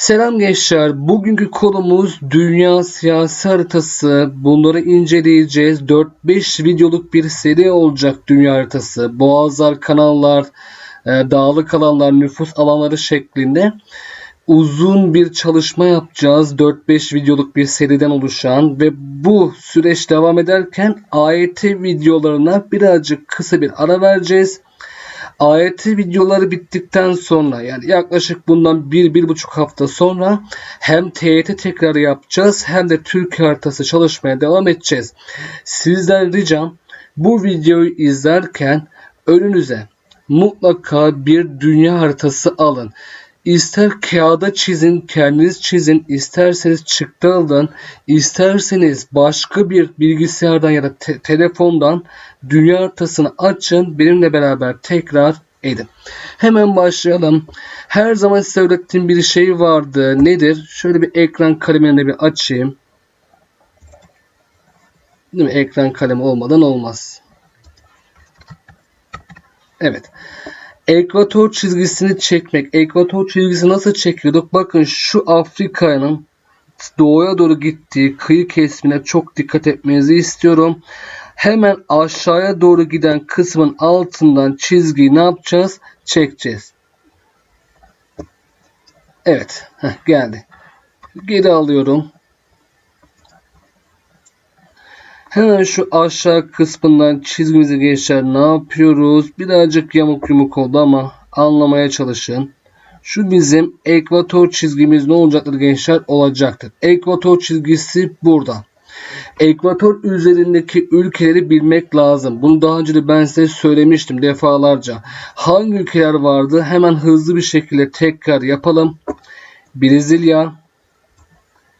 Selam gençler. Bugünkü konumuz dünya siyasi haritası. Bunları inceleyeceğiz. 4-5 videoluk bir seri olacak dünya haritası. Boğazlar, kanallar, e, dağlık alanlar, nüfus alanları şeklinde uzun bir çalışma yapacağız. 4-5 videoluk bir seriden oluşan ve bu süreç devam ederken AYT videolarına birazcık kısa bir ara vereceğiz. AYT videoları bittikten sonra yani yaklaşık bundan bir, bir buçuk hafta sonra hem TYT tekrar yapacağız hem de Türkiye haritası çalışmaya devam edeceğiz. Sizden ricam bu videoyu izlerken önünüze mutlaka bir dünya haritası alın. İster kağıda çizin, kendiniz çizin, isterseniz çıktı alın, isterseniz başka bir bilgisayardan ya da te- telefondan dünya haritasını açın, benimle beraber tekrar edin. Hemen başlayalım. Her zaman size öğrettiğim bir şey vardı. Nedir? Şöyle bir ekran kalemini bir açayım. Değil mi? Ekran kalemi olmadan olmaz. Evet. Ekvator çizgisini çekmek. Ekvator çizgisi nasıl çekiyorduk? Bakın şu Afrika'nın doğuya doğru gittiği kıyı kesimine çok dikkat etmenizi istiyorum. Hemen aşağıya doğru giden kısmın altından çizgiyi ne yapacağız? Çekeceğiz. Evet. Heh, geldi. Geri alıyorum. Hemen şu aşağı kısmından çizgimizi gençler ne yapıyoruz? Birazcık yamuk yumuk oldu ama anlamaya çalışın. Şu bizim ekvator çizgimiz ne olacaktır gençler? Olacaktır. Ekvator çizgisi burada. Ekvator üzerindeki ülkeleri bilmek lazım. Bunu daha önce de ben size söylemiştim defalarca. Hangi ülkeler vardı? Hemen hızlı bir şekilde tekrar yapalım. Brezilya,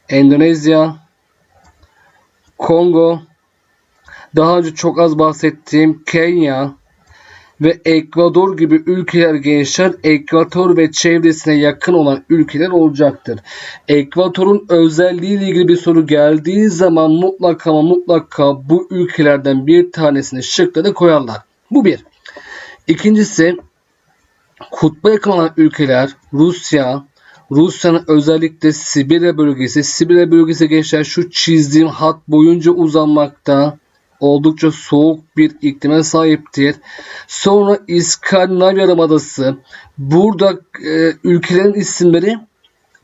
Endonezya, Kongo, daha önce çok az bahsettiğim Kenya ve Ekvador gibi ülkeler gençler Ekvator ve çevresine yakın olan ülkeler olacaktır. Ekvator'un özelliği ile ilgili bir soru geldiği zaman mutlaka ama mutlaka bu ülkelerden bir tanesini şıklara koyarlar. Bu bir. İkincisi kutba yakın olan ülkeler Rusya, Rusya'nın özellikle Sibirya bölgesi. Sibirya bölgesi gençler şu çizdiğim hat boyunca uzanmakta oldukça soğuk bir iklime sahiptir. Sonra İskandinav Yarımadası. Burada e, ülkelerin isimleri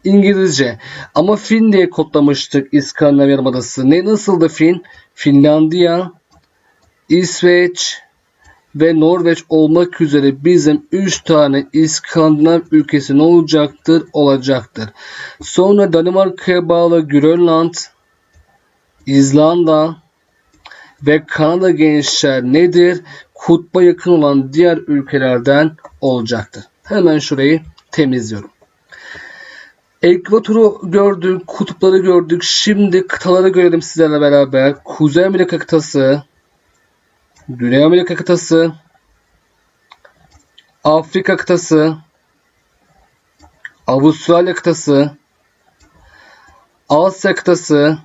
İngilizce. Ama Fin diye kodlamıştık İskandinav Yarımadası. Ne nasıldı Fin? Finlandiya, İsveç ve Norveç olmak üzere bizim 3 tane İskandinav ülkesi ne olacaktır? Olacaktır. Sonra Danimarka'ya bağlı Grönland, İzlanda, ve Kanada gençler nedir? Kutba yakın olan diğer ülkelerden olacaktır. Hemen şurayı temizliyorum. Ekvatoru gördük, kutupları gördük. Şimdi kıtaları görelim sizlerle beraber. Kuzey Amerika kıtası, Güney Amerika kıtası, Afrika kıtası, Avustralya kıtası, Asya kıtası,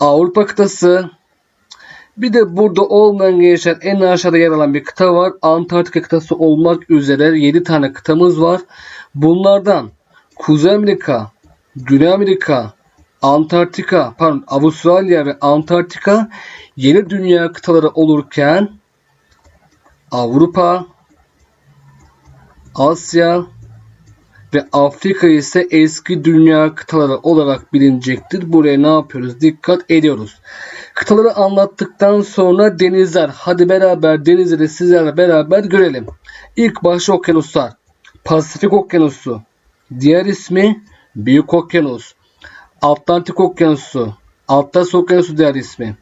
Avrupa kıtası. Bir de burada olmayan gençler en aşağıda yer alan bir kıta var. Antarktika kıtası olmak üzere 7 tane kıtamız var. Bunlardan Kuzey Amerika, Güney Amerika, Antarktika, pardon Avustralya ve Antarktika yeni dünya kıtaları olurken Avrupa, Asya, ve Afrika ise eski dünya kıtaları olarak bilinecektir. Buraya ne yapıyoruz? Dikkat ediyoruz. Kıtaları anlattıktan sonra denizler. Hadi beraber denizleri sizlerle beraber görelim. İlk başta okyanuslar. Pasifik Okyanusu. Diğer ismi Büyük Okyanus. Atlantik Okyanusu. Atlas Okyanusu diğer ismi.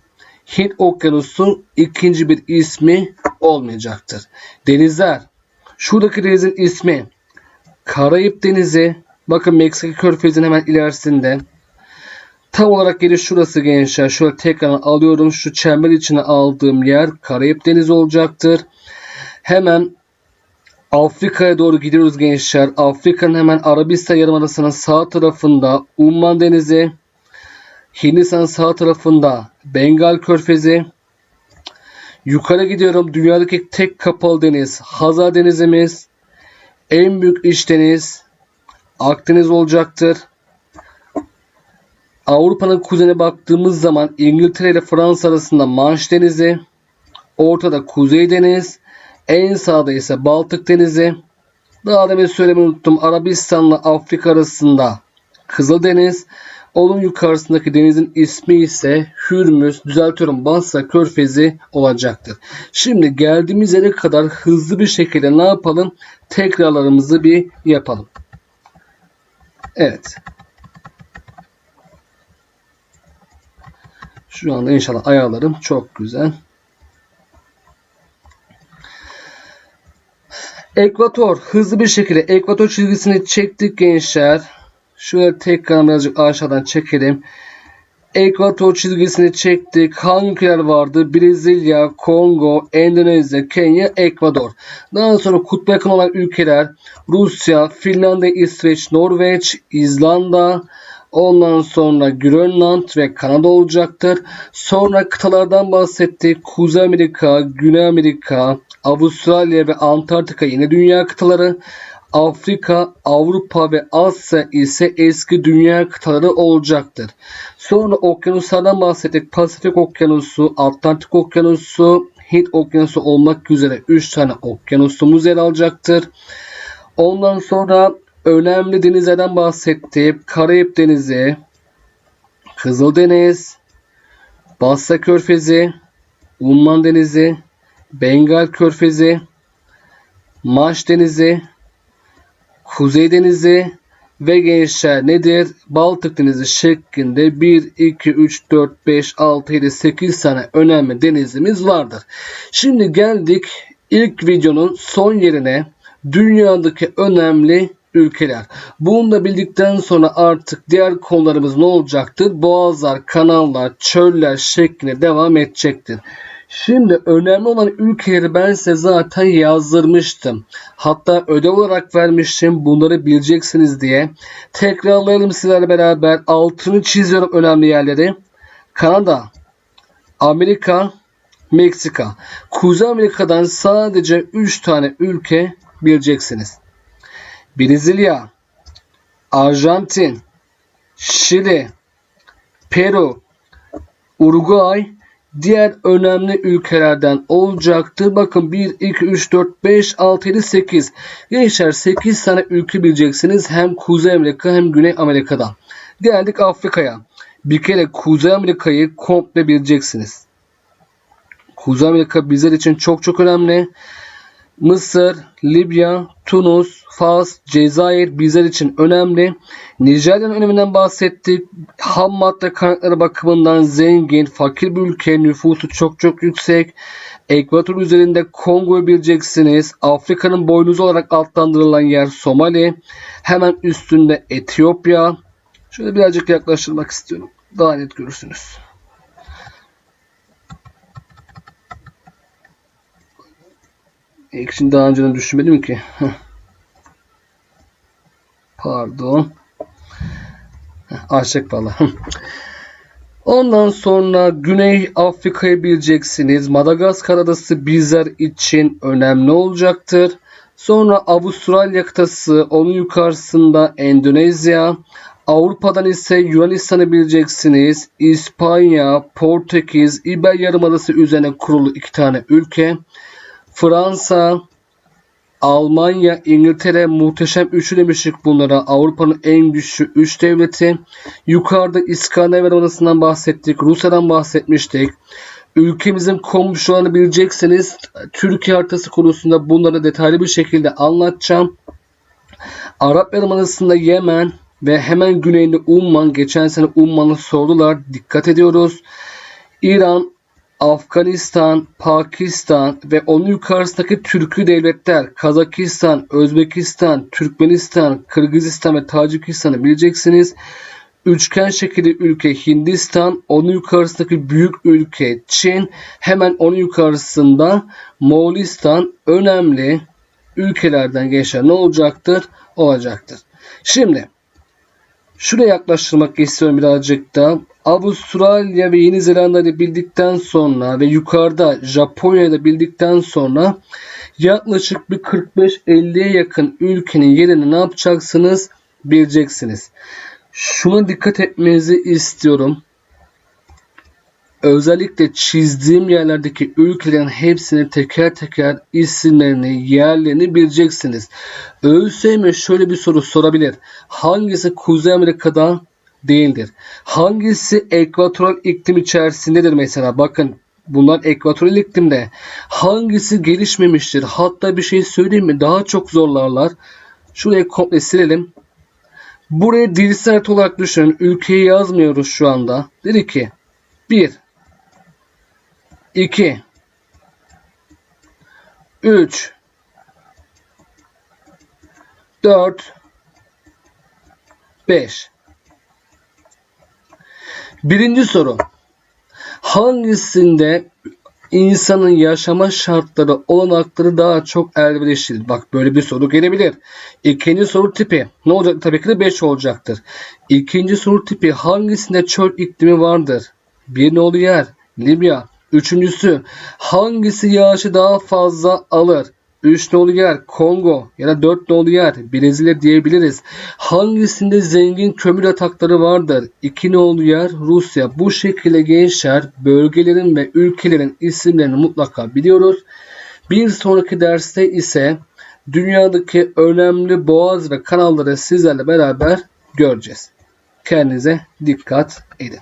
Hint Okyanusu ikinci bir ismi olmayacaktır. Denizler. Şuradaki denizin ismi Karayip Denizi. Bakın Meksika Körfezi'nin hemen ilerisinde. Tam olarak geliş şurası gençler. Şöyle tekrar alıyorum. Şu çember içine aldığım yer Karayip Denizi olacaktır. Hemen Afrika'ya doğru gidiyoruz gençler. Afrika'nın hemen Arabistan Yarımadası'nın sağ tarafında Umman Denizi. Hindistan'ın sağ tarafında Bengal Körfezi. Yukarı gidiyorum. Dünyadaki tek kapalı deniz Hazar Denizimiz. En büyük iç deniz Akdeniz olacaktır. Avrupa'nın kuzeyine baktığımız zaman İngiltere ile Fransa arasında Manş Denizi, ortada Kuzey Deniz, en sağda ise Baltık Denizi. Daha demin söylemeyi unuttum. Arabistan'la Afrika arasında Kızıldeniz. Onun yukarısındaki denizin ismi ise Hürmüz, düzeltiyorum Basra Körfezi olacaktır. Şimdi geldiğimiz yere kadar hızlı bir şekilde ne yapalım? Tekrarlarımızı bir yapalım. Evet. Şu anda inşallah ayarlarım çok güzel. Ekvator hızlı bir şekilde ekvator çizgisini çektik gençler. Şöyle tekrar birazcık aşağıdan çekelim. Ekvator çizgisini çektik. Hangi ülkeler vardı? Brezilya, Kongo, Endonezya, Kenya, Ekvador. Daha sonra kutba yakın olan ülkeler Rusya, Finlandiya, İsveç, Norveç, İzlanda, Ondan sonra Grönland ve Kanada olacaktır. Sonra kıtalardan bahsettik. Kuzey Amerika, Güney Amerika, Avustralya ve Antarktika yine dünya kıtaları. Afrika, Avrupa ve Asya ise eski dünya kıtaları olacaktır. Sonra okyanuslardan bahsettik. Pasifik Okyanusu, Atlantik Okyanusu, Hint Okyanusu olmak üzere 3 tane okyanusumuz yer alacaktır. Ondan sonra önemli denizlerden bahsettik. Karayip Denizi, Kızıldeniz, Basra Körfezi, Umman Denizi, Bengal Körfezi, Maş Denizi, Kuzey Denizi ve gençler nedir? Baltık Denizi şeklinde 1, 2, 3, 4, 5, 6, 7, 8 tane önemli denizimiz vardır. Şimdi geldik ilk videonun son yerine dünyadaki önemli ülkeler. Bunu da bildikten sonra artık diğer konularımız ne olacaktır? Boğazlar, kanallar, çöller şeklinde devam edecektir. Şimdi önemli olan ülkeleri ben size zaten yazdırmıştım. Hatta ödev olarak vermiştim bunları bileceksiniz diye. Tekrarlayalım sizlerle beraber. Altını çiziyorum önemli yerleri. Kanada, Amerika, Meksika. Kuzey Amerika'dan sadece 3 tane ülke bileceksiniz. Brezilya, Arjantin, Şili, Peru, Uruguay diğer önemli ülkelerden olacaktır. Bakın 1, 2, 3, 4, 5, 6, 7, 8. Gençler 8 tane ülke bileceksiniz. Hem Kuzey Amerika hem Güney Amerika'dan. Geldik Afrika'ya. Bir kere Kuzey Amerika'yı komple bileceksiniz. Kuzey Amerika bizler için çok çok önemli. Mısır, Libya, Tunus, Fas, Cezayir bizler için önemli. Nijerya'nın öneminden bahsettik. Ham madde kaynakları bakımından zengin, fakir bir ülke, nüfusu çok çok yüksek. Ekvator üzerinde Kongo'yu bileceksiniz. Afrika'nın boynuzu olarak adlandırılan yer Somali. Hemen üstünde Etiyopya. Şöyle birazcık yaklaştırmak istiyorum. Daha net görürsünüz. İkisini daha önceden düşünmedim ki. Pardon. Açık valla. Ondan sonra Güney Afrika'yı bileceksiniz. Madagaskar adası bizler için önemli olacaktır. Sonra Avustralya kıtası, onun yukarısında Endonezya. Avrupa'dan ise Yunanistan'ı bileceksiniz. İspanya, Portekiz, İber Yarımadası üzerine kurulu iki tane ülke. Fransa, Almanya, İngiltere muhteşem üçlü demiştik bunlara. Avrupa'nın en güçlü üç devleti. Yukarıda İskandinav adasından bahsettik. Rusya'dan bahsetmiştik. Ülkemizin komşularını bilecekseniz Türkiye haritası konusunda bunları detaylı bir şekilde anlatacağım. Arap Yarımadası'nda Yemen ve hemen güneyinde Umman. Geçen sene Umman'ı sordular. Dikkat ediyoruz. İran, Afganistan, Pakistan ve onun yukarısındaki Türkü devletler Kazakistan, Özbekistan, Türkmenistan, Kırgızistan ve Tacikistan'ı bileceksiniz. Üçgen şekilli ülke Hindistan, onun yukarısındaki büyük ülke Çin, hemen onun yukarısında Moğolistan önemli ülkelerden gençler ne olacaktır? Olacaktır. Şimdi şuraya yaklaştırmak istiyorum birazcık da. Avustralya ve Yeni Zelanda'yı bildikten sonra ve yukarıda Japonya'yı da bildikten sonra yaklaşık bir 45-50'ye yakın ülkenin yerini ne yapacaksınız? bileceksiniz. Şuna dikkat etmenizi istiyorum. Özellikle çizdiğim yerlerdeki ülkelerin hepsini teker teker isimlerini, yerlerini bileceksiniz. ÖSYM şöyle bir soru sorabilir. Hangisi Kuzey Amerika'dan değildir? Hangisi ekvatoral iklim içerisindedir mesela? Bakın bunlar ekvatoral iklimde. Hangisi gelişmemiştir? Hatta bir şey söyleyeyim mi? Daha çok zorlarlar. Şurayı komple silelim. Buraya dilsel olarak düşünün. Ülkeyi yazmıyoruz şu anda. Dedi ki 1 2 3 4 5 Birinci soru. Hangisinde insanın yaşama şartları, olanakları daha çok elverişlidir? Bak böyle bir soru gelebilir. İkinci soru tipi ne olacak? Tabii ki de 5 olacaktır. İkinci soru tipi hangisinde çöl iklimi vardır? Bir nolu yer Libya. Üçüncüsü hangisi yağışı daha fazla alır? 3 nolu yer Kongo ya da 4 nolu yer Brezilya diyebiliriz. Hangisinde zengin kömür atakları vardır? 2 nolu yer Rusya. Bu şekilde gençler bölgelerin ve ülkelerin isimlerini mutlaka biliyoruz. Bir sonraki derste ise dünyadaki önemli boğaz ve kanalları sizlerle beraber göreceğiz. Kendinize dikkat edin.